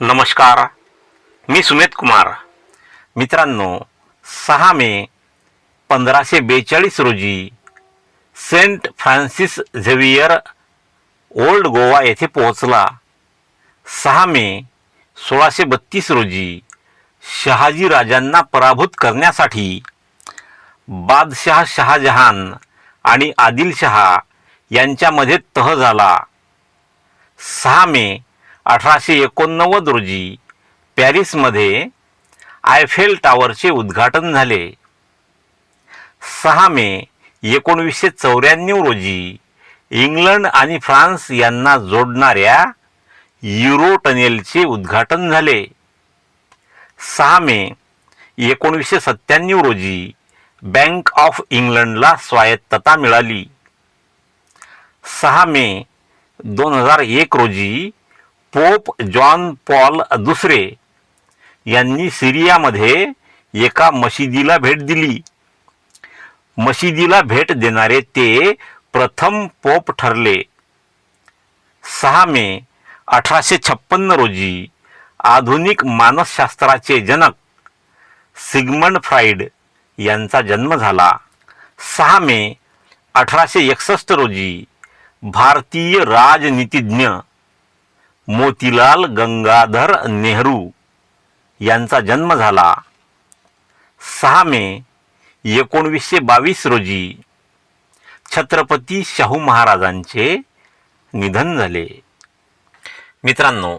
नमस्कार मी सुमेध कुमार. मित्रांनो सहा मे पंधराशे बेचाळीस रोजी Saint Francis Xavier Old Goa येथे पोहोचला. सहा मे सोळाशे बत्तीस रोजी शहाजी राजांना पराभूत करण्यासाठी बादशाह शहाजहान आणि आदिलशहा यांच्यामध्ये तह झाला. सहा मे अठराशे एकोणनव्वद रोजी पॅरिसमध्ये आयफेल टावरचे उद्घाटन झाले. सहा मे एकोणवीसशे चौऱ्याण्णव रोजी इंग्लंड आणि फ्रान्स यांना जोडणाऱ्या युरो टनेलचे उद्घाटन झाले. सहा मे एकोणीसशे सत्त्याण्णव रोजी बँक ऑफ इंग्लंडला स्वायत्तता मिळाली. सहा मे दोन हजार एक रोजी पोप जॉन पॉल दुसरे यांनी सिरियामध्ये एका मशिदीला भेट दिली. मशिदीला भेट देणारे ते प्रथम पोप ठरले. सहा मे अठराशे छप्पन्न रोजी आधुनिक मानसशास्त्राचे जनक सिगमंड फ्राईड यांचा जन्म झाला. सहा मे अठराशे एकसष्ट रोजी भारतीय राजनीतिज्ञ मोतीलाल गंगाधर नेहरू यांचा जन्म झाला सहा मे एकोणवीसशे बावीस रोजी. छत्रपती शाहू महाराजांचे निधन झाले. मित्रांनो